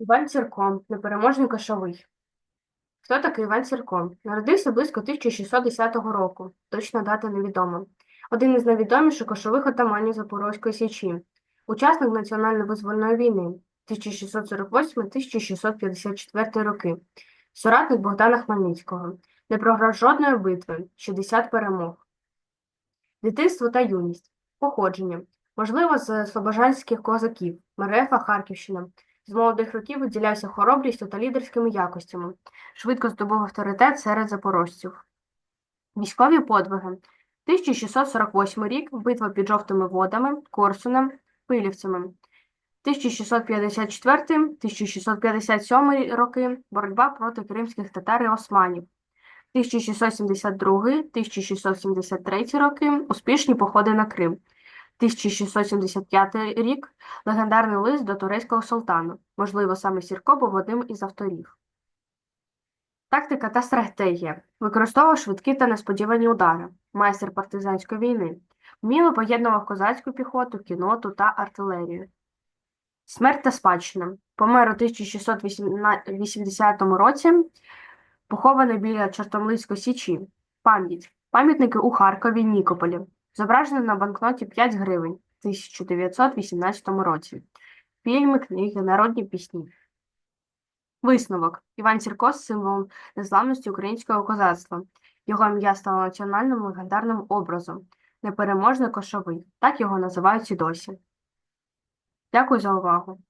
Іван Сірко, непереможний кошовий. Хто такий Іван Сірко? Народився близько 1610 року, точна дата невідома. Один із найвідоміших кошових отаманів Запорозької Січі, учасник національно-визвольної війни 1648-1654 роки, соратник Богдана Хмельницького, не програв жодної битви, 60 перемог. Дитинство та юність. Походження. Можливо, з слобожанських козаків, Мерефа, Харківщина. З молодих років виділявся хоробрістю та лідерськими якостями, швидко здобув авторитет серед запорожців. Військові подвиги. 1648 рік битва під жовтими водами, Корсунем, Пилівцями. 1654-1657 роки боротьба проти кримських татар і османів. 1672-1673 роки успішні походи на Крим. 1675 рік легендарний лист до турецького султана. Можливо, саме Сірко був одним із авторів. Тактика та стратегія. Використовував швидкі та несподівані удари. Майстер партизанської війни. Вміло поєднував козацьку піхоту, кіноту та артилерію. Смерть та спадщина. Помер у 1680 році. Похований біля Чортомлицької січі. Пам'ять. Пам'ятники у Харкові, Нікополі. Зображено на банкноті 5 гривень в 1918 році. Фільми, книги, народні пісні. Висновок. Іван Сірко – символом незламності українського козацтва. Його ім'я стало національним легендарним образом. Непереможний кошовий. Так його називають і досі. Дякую за увагу.